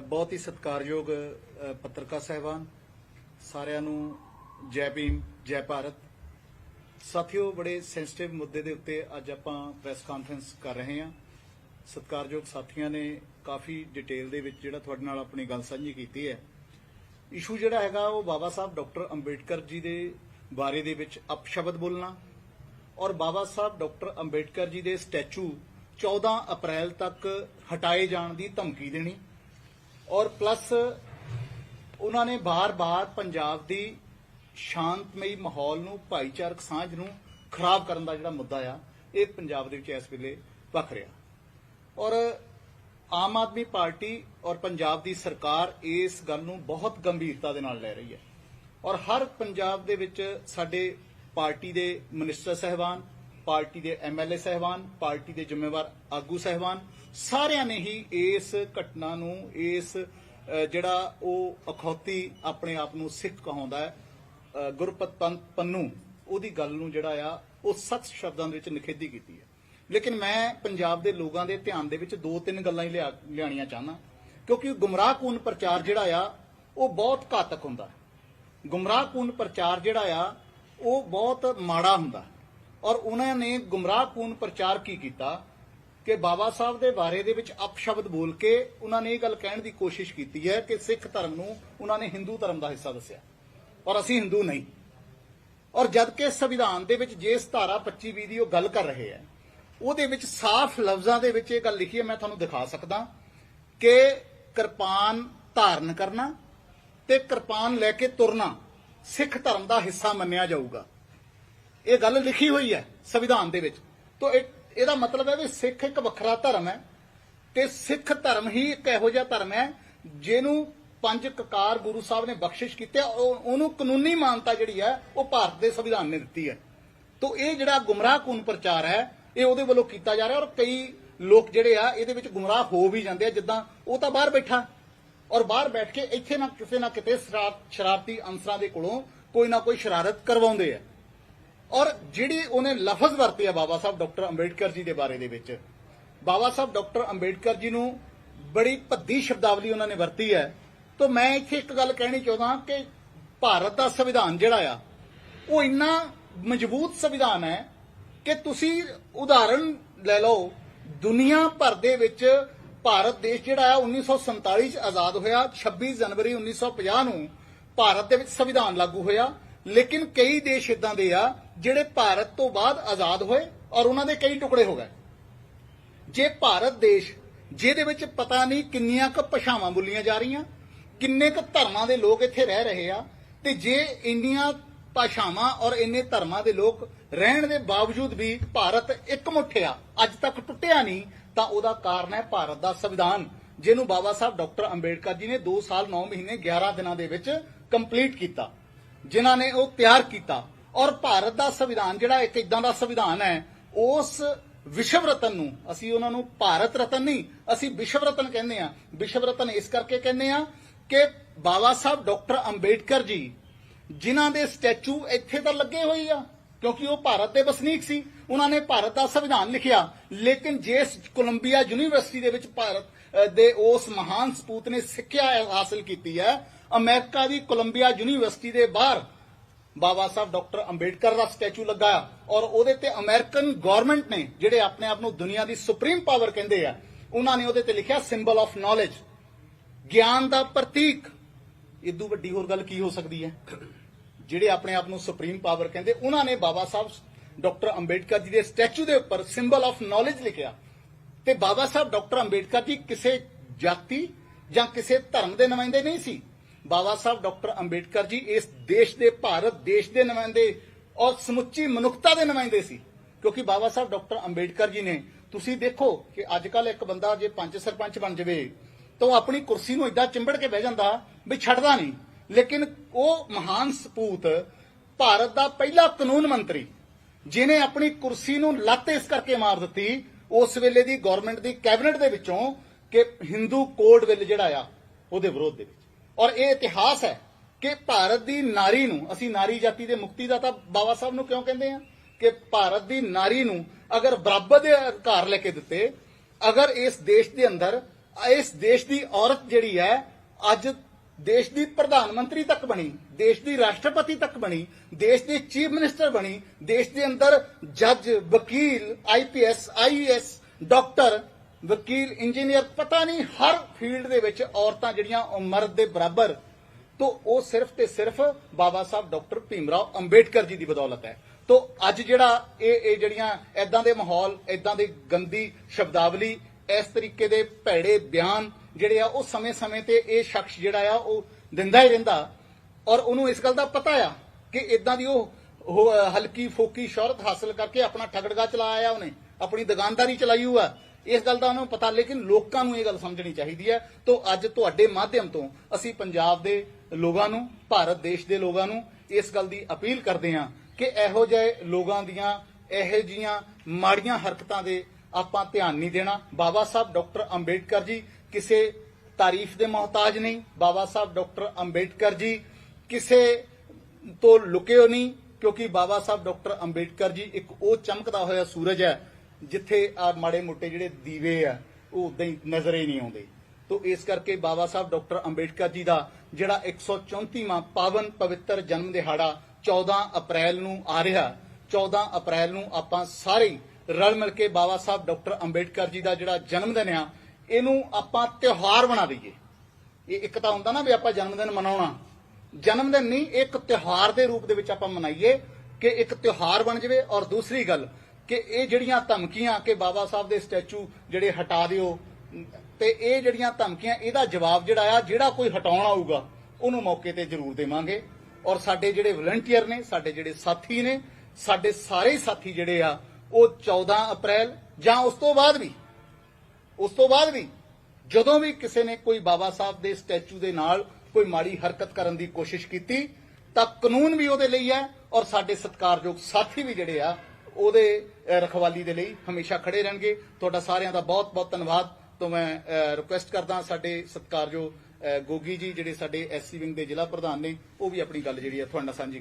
ਬਹੁਤ ਹੀ ਸਤਿਕਾਰਯੋਗ ਪੱਤਰਕਾਰ ਸਹਿਬਾਨ, ਸਾਰਿਆਂ ਨੂੰ ਜੈ ਭੀਮ, ਜੈ ਭਾਰਤ। ਸਾਥੀਓ, ਬੜੇ ਸੈਂਸਿਟਿਵ ਮੁੱਦੇ ਦੇ ਉੱਤੇ ਅੱਜ ਆਪਾਂ ਪ੍ਰੈਸ ਕਾਨਫਰੰਸ ਕਰ ਰਹੇ ਹਾਂ। ਸਤਿਕਾਰਯੋਗ ਸਾਥੀਆਂ ਨੇ ਕਾਫੀ ਡਿਟੇਲ ਦੇ ਵਿੱਚ ਜਿਹੜਾ ਤੁਹਾਡੇ ਨਾਲ ਆਪਣੀ ਗੱਲ ਸਾਂਝੀ ਕੀਤੀ ਹੈ। ਇਸ਼ੂ ਜਿਹੜਾ ਹੈਗਾ, ਉਹ ਬਾਬਾ ਸਾਹਿਬ ਡਾਕਟਰ ਅੰਬੇਡਕਰ ਜੀ ਦੇ ਬਾਰੇ ਦੇ ਵਿੱਚ ਅਪਸ਼ਬਦ ਬੋਲਣਾ ਔਰ ਬਾਬਾ ਸਾਹਿਬ ਡਾਕਟਰ ਅੰਬੇਡਕਰ ਜੀ ਦੇ ਸਟੈਚੂ 14 ਅਪ੍ਰੈਲ ਤੱਕ ਹਟਾਏ ਜਾਣ ਦੀ ਧਮਕੀ ਦੇਣੀ। ਔਰ ਪਲੱਸ ਉਹਨਾਂ ਨੇ ਬਾਰ-ਬਾਰ ਪੰਜਾਬ ਦੀ ਸ਼ਾਂਤਮਈ ਮਾਹੌਲ ਨੂੰ, ਭਾਈਚਾਰਕ ਸਾਂਝ ਨੂੰ ਖਰਾਬ ਕਰਨ ਦਾ ਜਿਹੜਾ ਮੁੱਦਾ ਆ, ਇਹ ਪੰਜਾਬ ਦੇ ਵਿੱਚ ਇਸ ਵੇਲੇ ਵਖ ਰਿਹਾ। ਔਰ ਆਮ ਆਦਮੀ ਪਾਰਟੀ ਔਰ ਪੰਜਾਬ ਦੀ ਸਰਕਾਰ ਇਸ ਗੱਲ ਨੂੰ ਬਹੁਤ ਗੰਭੀਰਤਾ ਦੇ ਨਾਲ ਲੈ ਰਹੀ ਹੈ। ਔਰ ਹਰ ਪੰਜਾਬ ਦੇ ਵਿੱਚ ਸਾਡੇ ਪਾਰਟੀ ਦੇ ਮਿਨਿਸਟਰ ਸਹਿਬਾਨ ਪਾਰਟੀ ਦੇ ਐਮਐਲਏ ਸਹਿਬਾਨ, ਪਾਰਟੀ ਦੇ ਜ਼ਿੰਮੇਵਾਰ ਆਗੂ ਸਹਿਬਾਨ, ਸਾਰਿਆਂ ਨੇ ਹੀ ਇਸ ਘਟਨਾ ਨੂੰ, ਇਸ ਜਿਹੜਾ ਉਹ ਅਖੌਤੀ ਆਪਣੇ ਆਪ ਨੂੰ ਸਿੱਖ ਕਹਾਉਂਦਾ ਹੈ ਗੁਰਪਤ ਪੰਥ ਪੰਨੂ, ਉਹਦੀ ਗੱਲ ਨੂੰ ਜਿਹੜਾ ਆ, ਉਹ ਸਖਤ ਸ਼ਬਦਾਂ ਦੇ ਵਿੱਚ ਨਿਖੇਧੀ ਕੀਤੀ ਹੈ। ਲੇਕਿਨ ਮੈਂ ਪੰਜਾਬ ਦੇ ਲੋਕਾਂ ਦੇ ਧਿਆਨ ਦੇ ਵਿੱਚ ਦੋ ਤਿੰਨ ਗੱਲਾਂ ਹੀ ਲਿਆ- ਲਿਆਉਣੀਆਂ ਚਾਹਨਾ ਕਿਉਂਕਿ ਗੁੰਮਰਾਹਕੂਨ ਪ੍ਰਚਾਰ ਜਿਹੜਾ ਆ, ਉਹ ਬਹੁਤ ਘਾਤਕ ਹੁੰਦਾ ਗੁੰਮਰਾਹਕੂਨ ਪ੍ਰਚਾਰ ਜਿਹੜਾ ਆ, ਉਹ ਬਹੁਤ ਮਾੜਾ ਹੁੰਦਾ ਔਰ ਉਹਨਾਂ ਨੇ ਗੁੰਮਰਾਹਕੂਨ ਪ੍ਰਚਾਰ ਕੀ ਕੀਤਾ ਕਿ ਬਾਬਾ ਸਾਹਿਬ ਦੇ ਬਾਰੇ ਦੇ ਵਿੱਚ ਅਪਸ਼ਬਦ ਬੋਲ ਕੇ ਉਹਨਾਂ ਨੇ ਇਹ ਗੱਲ ਕਹਿਣ ਦੀ ਕੋਸ਼ਿਸ਼ ਕੀਤੀ ਹੈ ਕਿ ਸਿੱਖ ਧਰਮ ਨੂੰ ਉਹਨਾਂ ਨੇ ਹਿੰਦੂ ਧਰਮ ਦਾ ਹਿੱਸਾ ਦੱਸਿਆ। ਔਰ ਅਸੀਂ ਹਿੰਦੂ ਨਹੀਂ। ਔਰ ਜਦਕਿ ਸੰਵਿਧਾਨ ਦੇ ਵਿੱਚ ਜਿਸ ਧਾਰਾ 25 20 ਦੀ ਉਹ ਗੱਲ ਕਰ ਰਹੇ ਹੈ, ਉਹਦੇ ਵਿੱਚ ਸਾਫ਼ ਲਫ਼ਜ਼ਾਂ ਦੇ ਵਿੱਚ ਇਹ ਗੱਲ ਲਿਖੀ ਹੈ, ਮੈਂ ਤੁਹਾਨੂੰ ਦਿਖਾ ਸਕਦਾ ਕਿ ਕਿਰਪਾਨ ਧਾਰਨ ਕਰਨਾ ਤੇ ਕਿਰਪਾਨ ਲੈ ਕੇ ਤੁਰਨਾ ਸਿੱਖ ਧਰਮ ਦਾ ਹਿੱਸਾ ਮੰਨਿਆ ਜਾਊਗਾ। ਇਹ ਗੱਲ ਲਿਖੀ ਹੋਈ ਹੈ ਸੰਵਿਧਾਨ ਦੇ ਵਿੱਚ। ਤੋਂ ਇਹਦਾ ਮਤਲਬ ਹੈ ਵੀ ਸਿੱਖ ਇੱਕ ਵੱਖਰਾ ਧਰਮ ਹੈ ਤੇ ਸਿੱਖ ਧਰਮ ਹੀ ਇੱਕ ਇਹੋ ਜਿਹਾ ਧਰਮ ਹੈ ਜਿਹਨੂੰ ਪੰਜ ਕਕਾਰ ਗੁਰੂ ਸਾਹਿਬ ਨੇ ਬਖਸ਼ਿਸ਼ ਕੀਤੀ ਉਹਨੂੰ ਕਾਨੂੰਨੀ ਮਾਨਤਾ ਜਿਹੜੀ ਹੈ, ਉਹ ਭਾਰਤ ਦੇ ਸੰਵਿਧਾਨ ਨੇ ਦਿੱਤੀ ਹੈ। ਤੋਂ ਇਹ ਜਿਹੜਾ ਗੁੰਮਰਾਹਕੂਨ ਪ੍ਰਚਾਰ ਹੈ, ਇਹ ਉਹਦੇ ਵੱਲੋਂ ਕੀਤਾ ਜਾ ਰਿਹਾ ਔਰ ਕਈ ਲੋਕ ਜਿਹੜੇ ਆ, ਇਹਦੇ ਵਿੱਚ ਗੁੰਮਰਾਹ ਹੋ ਵੀ ਜਾਂਦੇ ਆ। ਜਿੱਦਾਂ ਉਹ ਤਾਂ ਬਾਹਰ ਬੈਠਾ ਔਰ ਬਾਹਰ ਬੈਠ ਕੇ ਇੱਥੇ ਨਾ ਕਿਸੇ ਨਾ ਕਿਤੇ ਸ਼ਰਾਰਤੀ ਅੰਸਰਾਂ ਦੇ ਕੋਲੋਂ ਕੋਈ ਨਾ ਕੋਈ ਸ਼ਰਾਰਤ ਕਰਵਾਉਂਦੇ ਆ। ਔਰ ਜਿਹੜੀ ਉਹਨੇ ਲਫ਼ਜ਼ ਵਰਤੇ ਆ ਬਾਬਾ ਸਾਹਿਬ ਡਾਕਟਰ ਅੰਬੇਡਕਰ ਜੀ ਦੇ ਬਾਰੇ ਦੇ ਵਿੱਚ, ਬਾਬਾ ਸਾਹਿਬ ਡਾਕਟਰ ਅੰਬੇਡਕਰ ਜੀ ਨੂੰ ਬੜੀ ਭੱਦੀ ਸ਼ਬਦਾਵਲੀ ਉਹਨਾਂ ਨੇ ਵਰਤੀ ਹੈ। ਤਾਂ ਮੈਂ ਇੱਥੇ ਇੱਕ ਗੱਲ ਕਹਿਣੀ ਚਾਹੁੰਦਾ ਕਿ ਭਾਰਤ ਦਾ ਸੰਵਿਧਾਨ ਜਿਹੜਾ ਆ, ਉਹ ਇੰਨਾ ਮਜ਼ਬੂਤ ਸੰਵਿਧਾਨ ਹੈ ਕਿ ਤੁਸੀਂ ਉਦਾਹਰਣ ਲੈ ਲਓ, ਦੁਨੀਆ ਭਰ ਦੇ ਵਿੱਚ ਭਾਰਤ ਦੇਸ਼ ਜਿਹੜਾ ਆ 1947 ਚ ਆਜ਼ਾਦ ਹੋਇਆ 26 ਜਨਵਰੀ 1950 ਨੂੰ ਭਾਰਤ ਦੇ ਵਿੱਚ ਸੰਵਿਧਾਨ ਲਾਗੂ ਹੋਇਆ। ਲੇਕਿਨ ਕਈ ਦੇਸ਼ ਇਦਾਂ ਦੇ ਆ ਜਿਹੜੇ ਭਾਰਤ ਤੋਂ ਬਾਅਦ ਆਜ਼ਾਦ ਹੋਏ ਔਰ ਉਹਨਾਂ ਦੇ ਕਈ ਟੁਕੜੇ ਹੋ ਗਏ। ਜੇ ਭਾਰਤ ਦੇਸ਼, ਜਿਹਦੇ ਵਿੱਚ ਪਤਾ ਨਹੀਂ ਕਿੰਨੀਆਂ ਕੁ ਭਾਸ਼ਾਵਾਂ ਬੋਲੀਆਂ ਜਾ ਰਹੀਆਂ, ਕਿੰਨੇ ਕੁ ਧਰਮਾਂ ਦੇ ਲੋਕ ਇੱਥੇ ਰਹਿ ਰਹੇ ਆ, ਤੇ ਜੇ ਇੰਨੀਆਂ ਭਾਸ਼ਾਵਾਂ ਔਰ ਇੰਨੇ ਧਰਮਾਂ ਦੇ ਲੋਕ ਰਹਿਣ ਦੇ ਬਾਵਜੂਦ ਵੀ ਭਾਰਤ ਇੱਕ ਮੁੱਠਿਆ ਅੱਜ ਤੱਕ ਟੁੱਟਿਆ ਨਹੀਂ, ਤਾਂ ਉਹਦਾ ਕਾਰਨ ਹੈ ਭਾਰਤ ਦਾ ਸੰਵਿਧਾਨ, ਜਿਹਨੂੰ ਬਾਬਾ ਸਾਹਿਬ ਡਾਕਟਰ ਅੰਬੇਡਕਰ ਜੀ ਨੇ 2 ਸਾਲ 9 ਮਹੀਨੇ 11 ਦਿਨਾਂ ਦੇ ਵਿੱਚ ਕੰਪਲੀਟ ਕੀਤਾ, ਜਿਨ੍ਹਾਂ ਨੇ ਉਹ ਤਿਆਰ ਕੀਤਾ। ਔਰ ਭਾਰਤ ਦਾ ਸੰਵਿਧਾਨ ਜਿਹੜਾ ਇੱਕ ਇਦਾਂ ਦਾ ਸੰਵਿਧਾਨ ਹੈ, ਉਸ ਵਿਸ਼ਵ ਰਤਨ ਨੂੰ, ਅਸੀਂ ਉਹਨਾਂ ਨੂੰ ਭਾਰਤ ਰਤਨ ਨਹੀਂ, ਅਸੀਂ ਵਿਸ਼ਵ ਰਤਨ ਕਹਿੰਦੇ ਆ ਵਿਸ਼ਵ ਰਤਨ ਇਸ ਕਰਕੇ ਕਹਿੰਦੇ ਆ ਕਿ ਬਾਬਾ ਸਾਹਿਬ ਡਾਕਟਰ ਅੰਬੇਡਕਰ ਜੀ, ਜਿਨ੍ਹਾਂ ਦੇ ਸਟੈਚੂ ਇੱਥੇ ਤਾਂ ਲੱਗੇ ਹੋਈ ਆ, ਕਿਉਂਕਿ ਉਹ ਭਾਰਤ ਦੇ ਵਸਨੀਕ ਸੀ, ਉਹਨਾਂ ਨੇ ਭਾਰਤ ਦਾ ਸੰਵਿਧਾਨ ਲਿਖਿਆ। ਲੇਕਿਨ ਜਿਸ ਕੋਲੰਬੀਆ ਯੂਨੀਵਰਸਿਟੀ ਦੇ ਵਿੱਚ ਭਾਰਤ ਦੇ ਉਸ ਮਹਾਨ ਸਪੂਤ ਨੇ ਸਿੱਖਿਆ ਹਾਸਲ ਕੀਤੀ ਹੈ, ਅਮਰੀਕਾ ਦੀ ਕੋਲੰਬੀਆ ਯੂਨੀਵਰਸਿਟੀ ਦੇ ਬਾਹਰ ਬਾਬਾ ਸਾਹਿਬ ਡਾਕਟਰ ਅੰਬੇਡਕਰ ਦਾ ਸਟੈਚੂ ਲੱਗਾ ਔਰ ਉਹਦੇ ਤੇ ਅਮਰੀਕਨ ਗਵਰਨਮੈਂਟ ਨੇ ਜਿਹੜੇ ਆਪਣੇ ਆਪ ਨੂੰ ਦੁਨੀਆ ਦੀ ਸੁਪਰੀਮ ਪਾਵਰ ਕਹਿੰਦੇ ਆ, ਉਹਨਾਂ ਨੇ ਉਹਦੇ ਤੇ ਲਿਖਿਆ ਸਿੰਬਲ ਆਫ ਨੌਲੇਜ ਗਿਆਨ ਦਾ ਪ੍ਰਤੀਕ। ਇਦੋਂ ਵੱਡੀ ਹੋਰ ਗੱਲ ਕੀ ਹੋ ਸਕਦੀ ਹੈ? ਜਿਹੜੇ ਆਪਣੇ ਆਪ ਨੂੰ ਸੁਪਰੀਮ ਪਾਵਰ ਕਹਿੰਦੇ, ਉਹਨਾਂ ਨੇ ਬਾਬਾ ਸਾਹਿਬ ਡਾਕਟਰ ਅੰਬੇਡਕਰ ਜੀ ਦੇ ਸਟੈਚੂ ਦੇ ਉੱਪਰ ਸਿੰਬਲ ਆਫ ਨੌਲੇਜ ਲਿਖਿਆ। ਤੇ ਬਾਬਾ ਸਾਹਿਬ ਡਾਕਟਰ ਅੰਬੇਡਕਰ ਜੀ ਕਿਸੇ ਜਾਤੀ ਜਾਂ ਕਿਸੇ ਧਰਮ ਦੇ ਨੁਮਾਇੰਦੇ ਨਹੀਂ ਸੀ। ਬਾਬਾ ਸਾਹਿਬ, ਡਾਕਟਰ ਅੰਬੇਡਕਰ ਜੀ, ਇਸ ਦੇਸ਼ ਦੇ ਭਾਰਤ, ਦੇਸ਼ ਦੇ ਨੁਮਾਇੰਦੇ ਔਰ ਸਮੁੱਚੀ ਮਨੁੱਖਤਾ ਦੇ ਨੁਮਾਇੰਦੇ ਸੀ। ਕਿਉਂਕਿ ਬਾਬਾ ਸਾਹਿਬ, ਡਾਕਟਰ ਅੰਬੇਡਕਰ ਜੀ ਨੇ, ਤੁਸੀਂ ਦੇਖੋ ਕਿ ਅੱਜ ਕੱਲ ਇੱਕ ਬੰਦਾ ਜੇ ਪੰਜ ਸਰਪੰਚ ਬਣ ਜਾਵੇ, ਤਾਂ ਉਹ ਆਪਣੀ ਕੁਰਸੀ ਨੂੰ ਏਦਾਂ ਚਿੰਬੜ ਕੇ ਬਹਿ ਜਾਂਦਾ ਵੀ ਛੱਡਦਾ ਨਹੀਂ। ਲੇਕਿਨ ਉਹ ਮਹਾਨ ਸਪੂਤ ਭਾਰਤ ਦਾ ਪਹਿਲਾ ਕਾਨੂੰਨ ਮੰਤਰੀ ਜਿਨੇ ਆਪਣੀ ਕੁਰਸੀ ਨੂੰ ਲੱਤ ਇਸ ਕਰਕੇ ਮਾਰ ਦਿੱਤੀ, ਉਸ ਵੇਲੇ ਦੀ ਗਵਰਨਮੈਂਟ ਦੀ ਕੈਬਨਿਟ ਦੇ ਵਿੱਚੋਂ ਕਿ ਹਿੰਦੂ ਕੋਡ ਬਿੱਲ ਜਿਹੜਾ ਆ, ਉਹਦੇ ਵਿਰੋਧ ਦੇ ਵਿੱਚ। ਔਰ ਇਹ ਇਤਿਹਾਸ ਹੈ ਕਿ ਭਾਰਤ ਦੀ ਨਾਰੀ ਨੂੰ, ਅਸੀਂ ਨਾਰੀ ਜਾਤੀ ਦੇ ਮੁਕਤੀ ਦਾ ਤਾਂ ਬਾਬਾ ਸਾਹਿਬ ਨੂੰ ਕਿਉਂ ਕਹਿੰਦੇ ਆ ਕਿ ਭਾਰਤ ਦੀ ਨਾਰੀ ਨੂੰ ਅਗਰ ਬਰਾਬਰ ਦੇ ਅਧਿਕਾਰ ਲੈ ਕੇ ਦਿੱਤੇ, ਅਗਰ ਇਸ ਦੇਸ਼ ਦੇ ਅੰਦਰ, ਇਸ ਦੇਸ਼ ਦੀ ਔਰਤ ਜਿਹੜੀ ਹੈ, ਅੱਜ ਦੇਸ਼ ਦੀ ਪ੍ਰਧਾਨ ਮੰਤਰੀ ਤੱਕ ਬਣੀ, ਦੇਸ਼ ਦੀ ਰਾਸ਼ਟਰਪਤੀ ਤੱਕ ਬਣੀ, ਦੇਸ਼ ਦੀ ਚੀਫ ਮਿਨਿਸਟਰ ਬਣੀ, ਦੇਸ਼ ਦੇ ਅੰਦਰ ਜੱਜ, ਵਕੀਲ ਆਈਪੀਐਸ ਆਈਏਐਸ ਡਾਕਟਰ ਵਕੀਲ, ਇੰਜੀਨੀਅਰ, ਪਤਾ ਨਹੀਂ, ਹਰ ਫੀਲਡ ਦੇ ਵਿੱਚ ਔਰਤਾਂ ਜਿਹੜੀਆਂ ਮਰਦ ਦੇ ਬਰਾਬਰ, ਤੋਂ ਉਹ ਸਿਰਫ ਤੇ ਸਿਰਫ ਬਾਬਾ ਸਾਹਿਬ ਡਾਕਟਰ ਭੀਮਰਾਓ ਅੰਬੇਡਕਰ ਜੀ ਦੀ ਬਦੌਲਤ ਹੈ। ਤੋਂ ਅੱਜ ਜਿਹੜਾ ਇਹ ਇਹ ਜਿਹੜੀਆਂ ਐਦਾਂ ਦੇ ਮਾਹੌਲ ਐਦਾਂ ਦੇ ਗੰਦੀ ਸ਼ਬਦਾਵਲੀ, ਇਸ ਤਰੀਕੇ ਦੇ ਭੈੜੇ ਬਿਆਨ ਜਿਹੜੇ ਆ, ਉਹ ਸਮੇਂ-ਸਮੇਂ ਤੇ ਇਹ ਸ਼ਖਸ ਜਿਹੜਾ ਆ, ਉਹ ਦਿੰਦਾ ਹੀ ਰਹਿੰਦਾ। ਔਰ ਉਹਨੂੰ ਇਸ ਗੱਲ ਦਾ ਪਤਾ ਆ ਕਿ ਇਦਾਂ ਦੀ ਉਹ ਉਹ ਹਲਕੀ ਫੋਕੀ ਸ਼ੌਹਰਤ ਹਾਸਲ ਕਰਕੇ ਆਪਣਾ ਠਗੜਗਾ ਚਲਾਇਆ ਆ ਉਹਨੇ, ਆਪਣੀ ਦੁਕਾਨਦਾਰੀ ਚਲਾਈ ਹੋਆ। ਇਸ ਗੱਲ ਦਾ ਉਹਨੂੰ ਪਤਾ, ਲੇਕਿਨ ਲੋਕਾਂ ਨੂੰ ਇਹ ਗੱਲ ਸਮਝਣੀ ਚਾਹੀਦੀ ਹੈ। ਤੋਂ ਅੱਜ ਤੁਹਾਡੇ ਮਾਧਿਅਮ ਤੋਂ ਅਸੀਂ ਪੰਜਾਬ ਦੇ ਲੋਕਾਂ ਨੂੰ, ਭਾਰਤ ਦੇਸ਼ ਦੇ ਲੋਕਾਂ ਨੂੰ ਇਸ ਗੱਲ ਦੀ ਅਪੀਲ ਕਰਦੇ ਹਾਂ ਕਿ ਇਹੋ ਜਿਹੇ ਲੋਕਾਂ ਦੀਆਂ, ਇਹੋ ਜੀਆਂ ਮਾੜੀਆਂ ਹਰਕਤਾਂ ਦੇ ਆਪਾਂ ਧਿਆਨ ਨਹੀਂ ਦੇਣਾ। ਬਾਬਾ ਸਾਹਿਬ ਡਾਕਟਰ ਅੰਬੇਡਕਰ ਜੀ ਕਿਸੇ ਤਾਰੀਫ ਦੇ ਮੁਹਤਾਜ ਨਹੀਂ। ਬਾਬਾ ਸਾਹਿਬ ਡਾਕਟਰ ਅੰਬੇਡਕਰ ਜੀ ਕਿਸੇ ਤੋਂ ਲੁਕਿਓ ਨਹੀਂ, ਕਿਉਂਕਿ ਬਾਬਾ ਸਾਹਿਬ ਡਾਕਟਰ ਅੰਬੇਡਕਰ ਜੀ ਇੱਕ ਉਹ ਚਮਕਦਾ ਹੋਇਆ ਸੂਰਜ ਹੈ ਜਿੱਥੇ ਆ ਮਾੜੇ ਮੋਟੇ ਜਿਹੜੇ ਦੀਵੇ ਆ, ਉਹ ਉਦਾਂ ਹੀ ਨਜ਼ਰ ਹੀ ਨਹੀਂ ਆਉਂਦੇ। ਤੋਂ ਇਸ ਕਰਕੇ ਬਾਬਾ ਸਾਹਿਬ ਡਾਕਟਰ ਅੰਬੇਡਕਰ ਜੀ ਦਾ ਜਿਹੜਾ 134ਵਾਂ ਪਾਵਨ ਪਵਿੱਤਰ ਜਨਮ ਦਿਹਾੜਾ 14 ਅਪ੍ਰੈਲ ਨੂੰ ਆ ਰਿਹਾ 14 ਅਪ੍ਰੈਲ ਨੂੰ ਆਪਾਂ ਸਾਰੇ ਰਲ ਮਿਲ ਕੇ ਬਾਬਾ ਸਾਹਿਬ ਡਾਕਟਰ ਅੰਬੇਡਕਰ ਜੀ ਦਾ ਜਿਹੜਾ ਜਨਮ ਦਿਨ ਆ, ਇਹਨੂੰ ਆਪਾਂ ਤਿਉਹਾਰ ਬਣਾ ਦਈਏ। ਇਹ ਇੱਕ ਤਾਂ ਹੁੰਦਾ ਨਾ ਵੀ ਆਪਾਂ ਜਨਮ ਦਿਨ ਮਨਾਉਣਾ। ਜਨਮ ਦਿਨ ਨਹੀਂ, ਇੱਕ ਤਿਉਹਾਰ ਦੇ ਰੂਪ ਦੇ ਵਿੱਚ ਆਪਾਂ ਮਨਾਈਏ ਕਿ ਇੱਕ ਤਿਉਹਾਰ ਬਣ ਜਾਵੇ। ਔਰ ਦੂਸਰੀ ਗੱਲ ਕਿ ਇਹ ਜਿਹੜੀਆਂ ਧਮਕੀਆਂ ਕਿ ਬਾਬਾ ਸਾਹਿਬ ਦੇ ਸਟੈਚੂ ਜਿਹੜੇ ਹਟਾ ਦਿਓ, ਤੇ ਇਹ ਜਿਹੜੀਆਂ ਧਮਕੀਆਂ, ਇਹਦਾ ਜਵਾਬ ਜਿਹੜਾ ਆ, ਜਿਹੜਾ ਕੋਈ ਹਟਾਉਣ ਆਊਗਾ, ਉਹਨੂੰ ਮੌਕੇ ਤੇ ਜ਼ਰੂਰ ਦੇਵਾਂਗੇ। ਔਰ ਸਾਡੇ ਜਿਹੜੇ ਵਲੰਟੀਅਰ ਨੇ, ਸਾਡੇ ਜਿਹੜੇ ਸਾਥੀ ਨੇ, ਸਾਡੇ ਸਾਰੇ ਸਾਥੀ ਜਿਹੜੇ ਆ, ਉਹ 14 ਅਪ੍ਰੈਲ ਜਾਂ ਉਸ ਤੋਂ ਬਾਅਦ ਵੀ, ਉਸ ਤੋਂ ਬਾਅਦ ਵੀ, ਜਦੋਂ ਵੀ ਕਿਸੇ ਨੇ ਕੋਈ ਬਾਬਾ ਸਾਹਿਬ ਦੇ ਸਟੈਚੂ ਦੇ ਨਾਲ ਕੋਈ ਮਾੜੀ ਹਰਕਤ ਕਰਨ ਦੀ ਕੋਸ਼ਿਸ਼ ਕੀਤੀ, ਤਾਂ ਕਾਨੂੰਨ ਵੀ ਉਹਦੇ ਲਈ ਹੈ ਔਰ ਸਾਡੇ ਸਤਿਕਾਰਯੋਗ ਸਾਥੀ ਵੀ ਜਿਹੜੇ ਆ ਉਹਦੇ ਰਖਵਾਲੀ ਦੇ ਲਈ ਹਮੇਸ਼ਾ ਖੜੇ ਰਹਿਣਗੇ। ਤੁਹਾਡਾ ਸਾਰਿਆਂ ਦਾ ਬਹੁਤ ਬਹੁਤ ਧੰਨਵਾਦ। ਤੋਂ ਮੈਂ ਰਿਕੁਐਸਟ ਕਰਦਾ ਸਾਡੇ ਸਤਿਕਾਰਯੋਗ ਗੋਗੀ ਜੀ, ਜਿਹੜੇ ਸਾਡੇ ਐਸਸੀ ਵਿੰਗ ਦੇ ਜ਼ਿਲ੍ਹਾ ਪ੍ਰਧਾਨ ਨੇ, ਉਹ ਵੀ ਆਪਣੀ ਗੱਲ ਜਿਹੜੀ ਹੈ ਤੁਹਾਡੇ ਨਾਲ ਸਾਂਝੀ